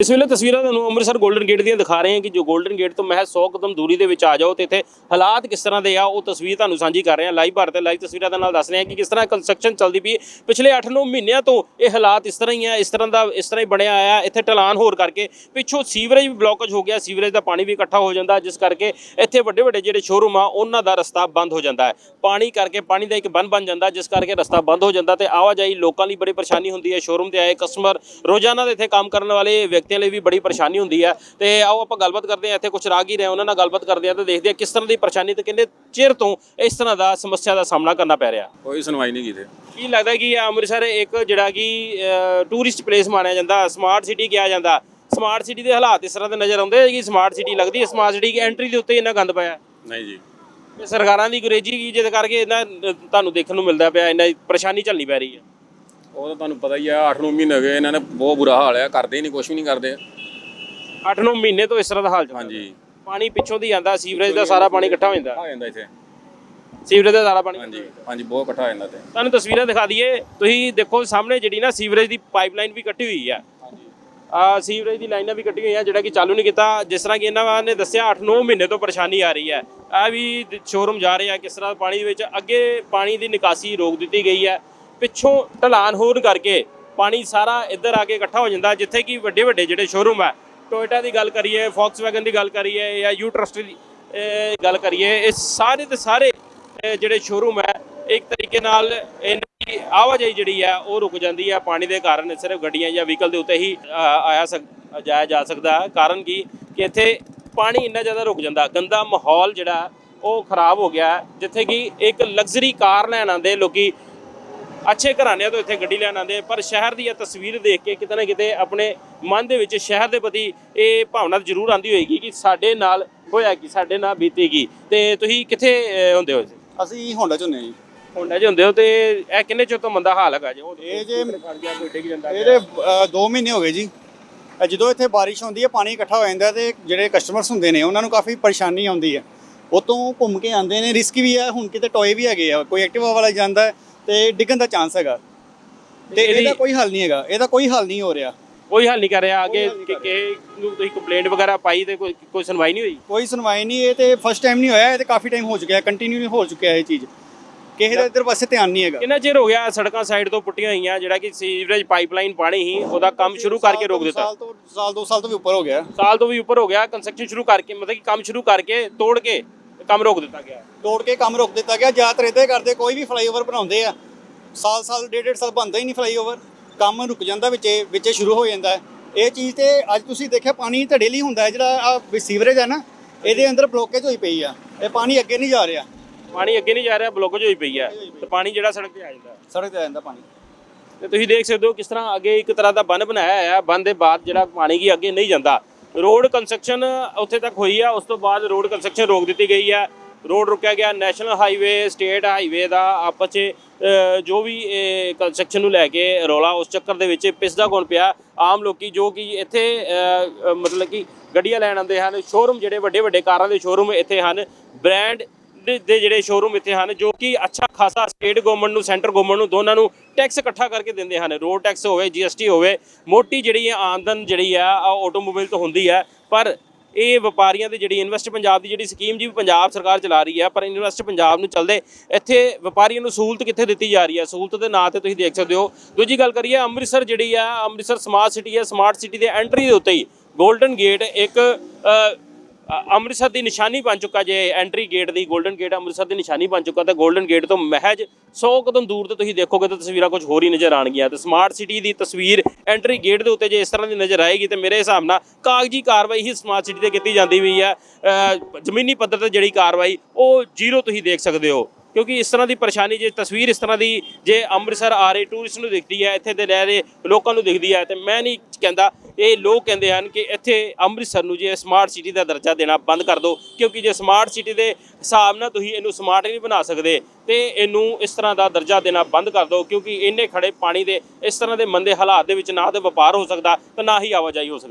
ਇਸ ਵੇਲੇ ਤਸਵੀਰਾਂ ਤੁਹਾਨੂੰ ਅੰਮ੍ਰਿਤਸਰ 골ਡਨ ਗੇਟ ਦੀਆਂ ਦਿਖਾ ਰਹੇ ਹਾਂ ਕਿ ਜੋ 골ਡਨ ਗੇਟ ਤੋਂ ਮਹਿਜ਼ 100 ਕਦਮ ਦੂਰੀ ਦੇ ਵਿੱਚ ਆ ਜਾਓ ਤੇ ਇੱਥੇ ਹਾਲਾਤ ਕਿਸ ਤਰ੍ਹਾਂ ਦੇ ਆ, ਉਹ ਤਸਵੀਰ ਤੁਹਾਨੂੰ ਸਾਂਝੀ ਕਰ ਰਹੇ ਹਾਂ ਲਾਈਵ ਭਾਰਤ ਲਾਈਵ ਤਸਵੀਰਾਂ ਦੇ ਨਾਲ ਦੱਸ ਰਹੇ ਹਾਂ ਕਿ ਕਿਸ ਤਰ੍ਹਾਂ ਕੰਸਟਰਕਸ਼ਨ ਚੱਲਦੀ ਪਈ ਪਿਛਲੇ 8-9 ਮਹੀਨਿਆਂ ਤੋਂ ਇਹ ਹਾਲਾਤ ਇਸ ਤਰ੍ਹਾਂ ਹੀ ਆ, ਇਸ ਤਰ੍ਹਾਂ ਦਾ, ਇਸ ਤਰ੍ਹਾਂ ਹੀ ਬਣਿਆ ਆਇਆ, ਇੱਥੇ ਢਲਾਨ ਹੋਰ ਕਰਕੇ ਪਿੱਛੋਂ ਸੀਵਰੇਜ ਵੀ ਬਲੌਕੇਜ ਹੋ ਗਿਆ, ਸੀਵਰੇਜ ਦਾ ਪਾਣੀ ਵੀ ਇਕੱਠਾ ਹੋ ਜਾਂਦਾ, ਜਿਸ ਕਰਕੇ ਇੱਥੇ ਵੱਡੇ ਵੱਡੇ ਜਿਹੜੇ ਸ਼ੋਰੂਮ ਆ, ਉਹਨਾਂ ਦਾ ਰਸਤਾ ਬੰਦ ਹੋ ਜਾਂਦਾ ਹੈ। ਪਾਣੀ ਕਰਕੇ ਪਾਣੀ ਦਾ ਇੱਕ ਬੰਨ ਬਣ ਜਾਂਦਾ, ਜਿਸ ਕਰਕੇ ਰਸਤਾ ਬੰਦ ਹੋ ਜਾਂਦਾ ਤੇ ਆਵਾਜਾਈ ਲੋਕਾਂ ਲਈ ਬੜੀ ਪਰੇਸ਼ਾਨੀ ਹੁੰਦੀ ਹੈ। ਸ਼ੋਰੂਮ ਤੇ ਆਏ ਕਸਟਮਰ ਰੋਜ਼ਾਨਾ ਦੇ ਇੱਥੇ ਕੰਮ ਕਰਨ ਵਾਲੇ ਵਿਅਕਤੀਆਂ ਲਈ ਵੀ ਬੜੀ ਪਰੇਸ਼ਾਨੀ ਹੁੰਦੀ ਹੈ। ਤੇ ਆਓ ਆਪਾਂ ਗੱਲਬਾਤ ਕਰਦੇ ਹਾਂ ਇੱਥੇ ਕੁਝ ਰਾਹਗੀਰ ਹੈ ਉਹਨਾਂ ਨਾਲ ਗੱਲਬਾਤ ਕਰਦੇ ਹਾਂ ਤੇ ਦੇਖਦੇ ਹਾਂ ਕਿਸ ਤਰ੍ਹਾਂ ਦੀ ਪਰੇਸ਼ਾਨੀ ਤੇ ਕਿੰਨੇ ਚਿਰ ਤੋਂ ਇਸ ਤਰ੍ਹਾਂ ਦਾ ਸਮੱਸਿਆ ਦਾ ਸਾਹਮਣਾ ਕਰਨਾ ਪੈ ਰਿਹਾ। ਕੋਈ ਸੁਣਵਾਈ ਨਹੀਂ ਕੀਤੀ। ਕੀ ਲੱਗਦਾ ਕਿ ਇਹ ਅੰਮ੍ਰਿਤਸਰ ਇੱਕ ਜਿਹੜਾ ਕਿ ਟੂਰਿਸਟ ਪਲੇਸ ਮੰਨਿਆ ਜਾਂਦਾ ਸਮਾਰਟ ਸਿਟੀ ਕਿਹਾ ਜਾਂਦਾ। ਸਮਾਰਟ ਸਿਟੀ ਦੇ ਹਾਲਾਤ ਇਸ ਤਰ੍ਹਾਂ ਦੇ ਨਜ਼ਰ ਆਉਂਦੇ ਕਿ ਸਮਾਰਟ ਸਿਟੀ ਲੱਗਦੀ ਹੈ ਸਮਾਰਟ ਸਿਟੀ ਦੀ ਐਂਟਰੀ ਦੇ ਉੱਤੇ ਇੰਨਾ ਗੰਦ ਪਿਆ ਨਹੀਂ ਜੀ। ਸਰਕਾਰਾਂ ਦੀ ਗੁਰੇਜੀ ਕੀ ਜਿਹਦੇ ਕਰਕੇ ਇਹਨਾਂ ਤੁਹਾਨੂੰ ਦੇਖਣ ਨੂੰ ਮਿਲਦਾ ਪਿਆ ਇੰਨਾ ਪਰੇਸ਼ਾਨੀ ਝੱਲਣੀ ਪੈ ਰਹੀ ਹੈ। ਉਹ ਤਾਂ ਤੁਹਾਨੂੰ ਪਤਾ ਹੀ ਆ 8-9 ਮਹੀਨੇ ਹੋ ਗਏ ਇਹਨਾਂ ਨੇ ਬਹੁਤ ਬੁਰਾ ਹਾਲ ਆ ਕਰਦੇ ਹੀ ਨਹੀਂ ਕੁਝ ਵੀ ਨਹੀਂ ਕਰਦੇ। 8-9 ਮਹੀਨੇ ਤੋਂ ਇਸ ਤਰ੍ਹਾਂ ਦਾ ਹਾਲ ਚੱਲ ਹਾਂਜੀ। ਪਾਣੀ ਪਿੱਛੋਂ ਦੀ ਆਂਦਾ ਸੀਵਰੇਜ ਦਾ ਸਾਰਾ ਪਾਣੀ ਇਕੱਠਾ ਹੋ ਜਾਂਦਾ। ਆ ਜਾਂਦਾ ਇੱਥੇ। ਸੀਵਰੇਜ ਦਾ ਸਾਰਾ ਪਾਣੀ। ਹਾਂਜੀ ਹਾਂਜੀ ਬਹੁਤ ਇਕੱਠਾ ਹੋ ਜਾਂਦਾ ਤੇ ਤੁਹਾਨੂੰ ਤਸਵੀਰਾਂ ਦਿਖਾ ਦਈਏ ਤੁਸੀਂ ਦੇਖੋ ਸਾਹਮਣੇ ਜਿਹੜੀ ਨਾ ਸੀਵਰੇਜ ਦੀ ਪਾਈਪਲਾਈਨ ਵੀ ਕੱਟੀ ਹੋਈ ਹੈ ਆ ਸੀਵਰੇਜ ਦੀ ਲਾਈਨਾਂ ਵੀ ਕੱਟੀ ਹੋਈਆਂ ਜਿਹੜਾ ਕਿ ਚਾਲੂ ਨਹੀਂ ਕੀਤਾ। ਜਿਸ ਤਰ੍ਹਾਂ ਕਿ ਇਹਨਾਂ ਨੇ ਦੱਸਿਆ 8-9 ਮਹੀਨੇ ਤੋਂ ਪਰੇਸ਼ਾਨੀ ਆ ਰਹੀ ਹੈ ਆ ਵੀ ਸ਼ੋਰੂਮ ਜਾ ਰਹੇ ਆ ਕਿਸ ਤਰ੍ਹਾਂ ਪਾਣੀ ਦੇ ਵਿੱਚ ਅੱਗੇ ਪਾਣੀ ਦੀ ਨਿਕਾਸੀ ਰੋਕ ਦਿੱਤੀ ਗਈ ਹੈ ਪਿੱਛੋਂ ਢਲਾਨ ਹੋਣ ਕਰਕੇ ਪਾਣੀ ਸਾਰਾ ਇੱਧਰ ਆ ਕੇ ਇਕੱਠਾ ਹੋ ਜਾਂਦਾ, ਜਿੱਥੇ ਕਿ ਵੱਡੇ ਵੱਡੇ ਜਿਹੜੇ ਸ਼ੋਰੂਮ ਹੈ ਟੋਇਟਾ ਦੀ ਗੱਲ ਕਰੀਏ ਫੌਕਸਵੈਗਨ ਦੀ ਗੱਲ ਕਰੀਏ ਜਾਂ ਯੂ ਟਰਸਟ ਦੀ ਗੱਲ ਕਰੀਏ, ਇਹ ਸਾਰੇ ਦੇ ਸਾਰੇ ਜਿਹੜੇ ਸ਼ੋਰੂਮ ਹੈ ਇੱਕ ਤਰੀਕੇ ਨਾਲ ਇਹਨਾਂ ਦੀ ਆਵਾਜਾਈ ਜਿਹੜੀ ਹੈ ਉਹ ਰੁਕ ਜਾਂਦੀ ਹੈ ਪਾਣੀ ਦੇ ਕਾਰਨ ਸਿਰਫ ਗੱਡੀਆਂ ਜਾਂ ਵਹੀਕਲ ਦੇ ਉੱਤੇ ਹੀ ਆਇਆ ਸਕ, ਜਾਇਆ ਜਾ ਸਕਦਾ ਹੈ ਕਾਰਨ ਕੀ? ਕਿ ਇੱਥੇ ਪਾਣੀ ਇੰਨਾ ਜ਼ਿਆਦਾ ਰੁਕ ਜਾਂਦਾ, ਗੰਦਾ ਮਾਹੌਲ ਜਿਹੜਾ, ਉਹ ਖਰਾਬ ਹੋ ਗਿਆ। ਜਿੱਥੇ ਕਿ ਇੱਕ ਲਗਜ਼ਰੀ ਕਾਰ ਲੈਣ ਆਉਂਦੇ ਲੋਕੀ ਅੱਛੇ ਘਰਾਣਿਆਂ ਤੋਂ ਇੱਥੇ ਗੱਡੀ ਲੈਣ ਆਉਂਦੇ ਪਰ ਸ਼ਹਿਰ ਦੀ ਇਹ ਤਸਵੀਰ ਦੇਖ ਕੇ ਕਿਤੇ ਨਾ ਕਿਤੇ ਆਪਣੇ ਮਨ ਦੇ ਵਿੱਚ ਸ਼ਹਿਰ ਦੇ ਪ੍ਰਤੀ ਇਹ ਭਾਵਨਾ ਜ਼ਰੂਰ ਆਉਂਦੀ ਹੋਏਗੀ ਕਿ ਸਾਡੇ ਨਾਲ ਹੋਇਆ ਕੀ ਸਾਡੇ ਨਾਲ ਬੀਤੇਗੀ ਤੇ ਤੁਸੀਂ ਕਿੱਥੇ ਹੁੰਦੇ ਹੋ ਅਸੀਂ ਹੋਂਡਾ ਚ ਹੁੰਦੇ ਹਾਂ ਜੀ। ਹੋਂਡਾ 'ਚ ਹੁੰਦੇ ਹੋ ਤੇ ਇਹ ਕਿੰਨੇ ਚਿਰ ਤੋਂ ਮੰਦਾ ਹਾਲ ਹੈਗਾ ਜੀ? ਉਹ ਇਹ ਜੇ ਖੜ ਗਿਆ ਕੋਈ ਡਿੱਗ ਜਾਂਦਾ ਇਹਦੇ 2 ਮਹੀਨੇ ਹੋ ਗਏ ਜੀ। ਜਦੋਂ ਇੱਥੇ ਬਾਰਿਸ਼ ਹੁੰਦੀ ਹੈ ਪਾਣੀ ਇਕੱਠਾ ਹੋ ਜਾਂਦਾ ਤੇ ਜਿਹੜੇ ਕਸਟਮਰਸ ਹੁੰਦੇ ਨੇ ਉਹਨਾਂ ਨੂੰ ਕਾਫੀ ਪਰੇਸ਼ਾਨੀ ਆਉਂਦੀ ਹੈ। ਉਤੋਂ ਘੁੰਮ ਕੇ ਆਉਂਦੇ ਨੇ। ਰਿਸਕ ਵੀ ਹੈ ਹੁਣ ਕਿਤੇ ਟੋਏ ਵੀ ਹੈਗੇ ਆ ਕੋਈ ਐਕਟਿਵਾ ਵਾਲਾ ਜਾਂਦਾ ਹੈ ਤੇ ਡਿੱਗਣ ਦਾ ਚਾਂਸ ਹੈਗਾ। ਤੇ ਇਹਦੀ- ਕੋਈ ਹੱਲ ਨਹੀਂ ਹੈਗਾ। ਇਹਦਾ ਕੋਈ ਹੱਲ ਨਹੀਂ ਹੋ ਰਿਹਾ। ਕੋਈ ਹੱਲ ਨਹੀਂ ਕਰ ਰਿਹਾ। ਅੱਗੇ ਹੱਲ ਨਹੀਂ ਕਿ ਕਰ ਕਿ ਨੂੰ ਤੁਸੀਂ ਕੰਪਲੇਂਟ ਵਗੈਰਾ ਪਾਈ ਤੇ ਕੋਈ ਕੋਈ ਸੁਣਵਾਈ ਨਹੀਂ ਹੋਈ? ਕੋਈ ਸੁਣਵਾਈ ਨਹੀਂ। ਇਹ ਤੇ ਫਸਟ ਟਾਈਮ ਨਹੀਂ ਹੋਇਆ। ਇਹ ਤੇ ਕਾਫੀ ਟਾਈਮ ਹੋ ਚੁੱਕਿਆ ਕੰਟੀਨਿਊ ਹੋ ਚੁੱਕਿਆ ਇਹ ਚੀਜ਼। ਕਿਸੇ ਦਾ ਇੱਧਰ ਪਾਸੇ ਧਿਆਨ ਨਹੀਂ ਹੈਗਾ। ਕਿੰਨਾ ਚਿਰ ਹੋ ਗਿਆ ਸੜਕਾਂ ਸਾਈਡ ਤੋਂ ਪੁੱਟੀਆਂ ਹੋਈਆਂ? ਜਿਹੜਾ ਕਿ ਸੀਵਰੇਜ ਪਾਈਪਲਾਈਨ ਪਾਣੀ ਹੀ ਉਹਦਾ ਕੰਮ ਸ਼ੁਰੂ ਕਰਕੇ ਰੋਕ ਦਿੱਤਾ। ਸਾਲ ਤੋਂ ਸਾਲ ਦੋ ਸਾਲ ਤੋਂ ਵੀ ਉੱਪਰ ਹੋ ਗਿਆ। ਸਾਲ ਤੋਂ ਵੀ ਉੱਪਰ ਹੋ ਗਿਆ। ਕੰਸਟਰਕਸ਼ਨ ਸ਼ੁਰੂ ਕਰਕੇ ਮਤਲਬ ਕਿ ਕੰਮ ਸ਼ੁਰੂ ਕਰਕੇ ਤੋੜ ਕੇ ਕੰਮ ਰੋਕ ਦਿੱਤਾ ਗਿਆ ਤੋੜ ਕੇ ਕੰਮ ਰੋਕ ਦਿੱਤਾ ਗਿਆ। ਜ਼ਿਆਦਾਤਰ ਇਦਾਂ ਕਰਦੇ ਕੋਈ ਵੀ ਫਲਾਈਓਵਰ ਬਣਾਉਂਦੇ ਆ ਸਾਲ ਸਾਲ ਡੇਢ ਡੇਢ ਸਾਲ ਬਣਦਾ ਹੀ ਨਹੀਂ ਫਲਾਈਓਵਰ ਕੰਮ ਰੁਕ ਜਾਂਦਾ ਵਿੱਚੇ ਵਿੱਚੇ ਸ਼ੁਰੂ ਹੋ ਜਾਂਦਾ ਹੈ। ਇਹ ਚੀਜ਼ ਤੇ ਅੱਜ ਤੁਸੀਂ ਦੇਖਿਆ ਪਾਣੀ ਤਾਂ ਡੇਲੀ ਹੁੰਦਾ ਹੈ ਜਿਹੜਾ ਆ ਸੀਵਰੇਜ ਹੈ ਨਾ ਇਹਦੇ ਅੰਦਰ ਬਲੋਕੇਜ ਹੋਈ ਪਈ ਆ। ਇਹ ਪਾਣੀ ਅੱਗੇ ਨਹੀਂ ਜਾ ਰਿਹਾ। ਪਾਣੀ ਅੱਗੇ ਨਹੀਂ ਜਾ ਰਿਹਾ ਬਲੋਕੇਜ ਹੋਈ ਪਈ ਹੈ ਤੇ ਪਾਣੀ ਜਿਹੜਾ ਸੜਕ ਤੇ ਆ ਜਾਂਦਾ। ਸੜਕ ਤੇ ਆ ਜਾਂਦਾ ਪਾਣੀ। ਤੇ ਤੁਸੀਂ ਦੇਖ ਸਕਦੇ ਹੋ ਕਿਸ ਤਰ੍ਹਾਂ ਅੱਗੇ ਇੱਕ ਤਰ੍ਹਾਂ ਦਾ ਬੰਨ ਬਣਾਇਆ ਹੋਇਆ ਹੈ। ਬੰਨ ਦੇ ਬਾਅਦ ਜਿਹੜਾ ਪਾਣੀ ਕੀ ਅੱਗੇ ਨਹੀਂ ਜਾਂਦਾ। ਰੋਡ ਕੰਸਟਰਕਸ਼ਨ ਉੱਥੇ ਤੱਕ ਹੋਈ ਆ, ਉਸ ਤੋਂ ਬਾਅਦ ਰੋਡ ਕੰਸਟਰਕਸ਼ਨ ਰੋਕ ਦਿੱਤੀ ਗਈ ਹੈ ਰੋਡ ਰੁਕਿਆ ਗਿਆ, ਨੈਸ਼ਨਲ ਹਾਈਵੇ, ਸਟੇਟ ਹਾਈਵੇ ਦਾ ਆਪਸ 'ਚ ਜੋ ਵੀ ਕੰਸਟਰਕਸ਼ਨ ਨੂੰ ਲੈ ਕੇ ਰੌਲਾ ਉਸ ਚੱਕਰ ਦੇ ਵਿੱਚ ਪਿਸਦਾ ਗੁਣ ਪਿਆ? ਆਮ ਲੋਕੀ ਜੋ ਕਿ ਇੱਥੇ ਮਤਲਬ ਕਿ ਗੱਡੀਆਂ ਲੈਣ ਆਉਂਦੇ ਹਨ ਸ਼ੋਰੂਮ ਜਿਹੜੇ ਵੱਡੇ ਵੱਡੇ ਕਾਰਾਂ ਦੇ ਸ਼ੋਰੂਮ ਇੱਥੇ ਹਨ ਬ੍ਰਾਂਡ ਦੇ ਦੇ ਜਿਹੜੇ ਸ਼ੋਰੂਮ ਇੱਥੇ ਹਨ, ਜੋ ਕਿ ਅੱਛਾ ਖਾਸਾ ਸਟੇਟ ਗਵਰਨਮੈਂਟ ਨੂੰ ਸੈਂਟਰ ਗਵਰਨਮੈਂਟ ਨੂੰ ਦੋਨਾਂ ਨੂੰ ਟੈਕਸ ਇਕੱਠਾ ਕਰਕੇ ਦਿੰਦੇ ਹਨ। ਰੋਡ ਟੈਕਸ ਹੋਵੇ ਜੀਐਸਟੀ ਹੋਵੇ, ਮੋਟੀ ਜਿਹੜੀ ਹੈ ਆਮਦਨ ਜਿਹੜੀ ਆ ਆਟੋਮੋਬਾਈਲ ਤੋਂ ਹੁੰਦੀ ਹੈ ਪਰ ਇਹ ਵਪਾਰੀਆਂ ਦੀ ਜਿਹੜੀ ਇਨਵੈਸਟ ਪੰਜਾਬ ਦੀ ਜਿਹੜੀ ਸਕੀਮ ਜੀ, ਪੰਜਾਬ ਸਰਕਾਰ ਚਲਾ ਰਹੀ ਹੈ ਪਰ ਇਨਵੈਸਟ ਪੰਜਾਬ ਨੂੰ ਚੱਲਦੇ ਇੱਥੇ ਵਪਾਰੀਆਂ ਨੂੰ ਸਹੂਲਤ ਕਿੱਥੇ ਦਿੱਤੀ ਜਾ ਰਹੀ ਹੈ ਸਹੂਲਤ ਦੇ ਨਾਂ ਤੇ ਤੁਸੀਂ ਦੇਖ ਸਕਦੇ ਹੋ। ਦੂਜੀ ਗੱਲ ਕਰੀਏ, ਅੰਮ੍ਰਿਤਸਰ ਜਿਹੜੀ ਆ, ਅੰਮ੍ਰਿਤਸਰ ਸਮਾਰਟ ਸਿਟੀ ਹੈ ਸਮਾਰਟ ਸਿਟੀ ਦੇ ਐਂਟਰੀ ਦੇ ਉੱਤੇ ਹੀ 골ਡਨ ਗੇਟ ਇੱਕ ਅੰਮ੍ਰਿਤਸਰ ਦੀ ਨਿਸ਼ਾਨੀ ਬਣ ਚੁੱਕਾ ਜੇ ਐਂਟਰੀ ਗੇਟ ਦੀ 골ਡਨ ਗੇਟ ਅੰਮ੍ਰਿਤਸਰ ਦੀ ਨਿਸ਼ਾਨੀ ਬਣ ਚੁੱਕਾ, ਤਾਂ 골ਡਨ ਗੇਟ ਤੋਂ ਮਹਿਜ 100 ਕਦਮ ਦੂਰ ਤੇ ਤੁਸੀਂ ਦੇਖੋਗੇ ਤਾਂ ਤਸਵੀਰਾਂ ਕੁਝ ਹੋਰ ਹੀ ਨਜ਼ਰ ਆਣਗੀਆਂ ਤੇ ਸਮਾਰਟ ਸਿਟੀ ਦੀ ਤਸਵੀਰ ਐਂਟਰੀ ਗੇਟ ਦੇ ਉੱਤੇ ਜੇ ਇਸ ਤਰ੍ਹਾਂ ਦੀ ਨਜ਼ਰ ਆਏਗੀ ਤੇ ਮੇਰੇ ਹਿਸਾਬ ਨਾਲ ਕਾਗਜ਼ੀ ਕਾਰਵਾਈ ਹੀ ਸਮਾਰਟ ਸਿਟੀ ਤੇ ਕੀਤੀ ਜਾਂਦੀ ਵੀ ਹੈ। ਜ਼ਮੀਨੀ ਪੱਧਰ ਤੇ ਜਿਹੜੀ ਕਾਰਵਾਈ ਉਹ ਜ਼ੀਰੋ ਤੁਸੀਂ ਦੇਖ ਸਕਦੇ ਹੋ। ਕਿਉਂਕਿ ਇਸ ਤਰ੍ਹਾਂ ਦੀ ਪਰੇਸ਼ਾਨੀ, ਜੇ ਤਸਵੀਰ ਇਸ ਤਰ੍ਹਾਂ ਦੀ, ਜੇ ਅੰਮ੍ਰਿਤਸਰ ਆ ਰਹੇ ਟੂਰਿਸਟ ਨੂੰ ਦਿਖਦੀ ਹੈ, ਇੱਥੇ ਦੇ ਰਹਿ ਰਹੇ ਲੋਕਾਂ ਨੂੰ ਦਿਖਦੀ ਹੈ, ਤੇ ਮੈਂ ਨਹੀਂ ਕਹਿੰਦਾ ਇਹ ਲੋਕ ਕਹਿੰਦੇ ਹਨ ਕਿ ਇੱਥੇ ਅੰਮ੍ਰਿਤਸਰ ਨੂੰ ਜੇ ਸਮਾਰਟ ਸਿਟੀ ਦਾ ਦਰਜਾ ਦੇਣਾ ਬੰਦ ਕਰ ਦਿਓ, ਕਿਉਂਕਿ ਜੇ ਸਮਾਰਟ ਸਿਟੀ ਦੇ ਹਿਸਾਬ ਨਾਲ ਤੁਸੀਂ ਇਹਨੂੰ ਸਮਾਰਟ ਨਹੀਂ ਬਣਾ ਸਕਦੇ, ਤੇ ਇਹਨੂੰ ਇਸ ਤਰ੍ਹਾਂ ਦਾ ਦਰਜਾ ਦੇਣਾ ਬੰਦ ਕਰ ਦਿਓ, ਕਿਉਂਕਿ ਇੰਨੇ ਖੜੇ ਪਾਣੀ ਦੇ ਇਸ ਤਰ੍ਹਾਂ ਦੇ ਮੰਦੇ ਹਾਲਾਤ ਦੇ ਵਿੱਚ ਨਾ ਤੇ ਵਪਾਰ ਹੋ ਸਕਦਾ, ਤੇ ਨਾ ਹੀ ਆਵਾਜਾਈ ਹੋ ਸਕਦੀ।